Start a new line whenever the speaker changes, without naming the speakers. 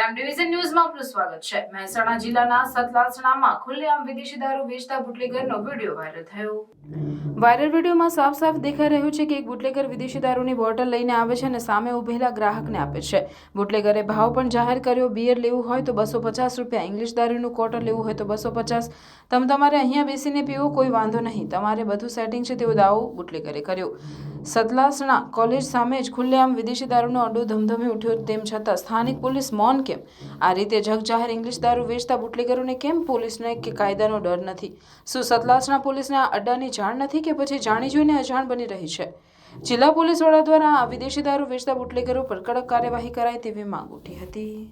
Prime division ન્યૂઝમાં આપનું સ્વાગત છે. મહેસાણા જિલ્લાના સતલાસણામાં ખુલ્લેઆમ વિદેશી દારૂ વેચતા બુટલેગરનો વીડિયો વાયરલ થયો. વાયરલ વિડીયોમાં સાફ સાફ દેખાઈ રહ્યું છે કે એક બુટલેગર વિદેશી દારૂની બોટલ લઈને આવે છે અને સામે ઉભેલા ગ્રાહકને આપે છે. બુટલેગરે ભાવ પણ જાહેર કર્યો બિયર લેવું હોય તો બસો પચાસ રૂપિયા ઇંગ્લિશ દારૂનું ક્વાર્ટર લેવું હોય તો બસો પચાસ. તમે તમારે અહીંયા બેસીને પીવો, કોઈ વાંધો નહીં. તમારે બધું સેટિંગ છે તેવો દાવો બુટલેગરે કર્યો. સતલાસણા કોલેજ સામે જ ખુલ્લેઆમ વિદેશી દારૂનો અડ્ડો ધમધમી ઉઠ્યો તેમ છતાં સ્થાનિક પોલીસ મૌન કેમ? આ રીતે જગજાહેર ઇંગ્લિશ દારૂ વેચતા બુટલેગરોને કેમ પોલીસને કે કાયદાનો ડર નથી? શું સતલાસણા પોલીસને આ અડ્ડાની જાણ નથી કે પછી જાણી જોઈને અજાણ બની રહી છે? જિલ્લા પોલીસ વડા દ્વારા આ વિદેશી દારૂ વેચતા બુટલેગરો પર કડક કાર્યવાહી કરાય તેવી માંગ ઉઠી હતી.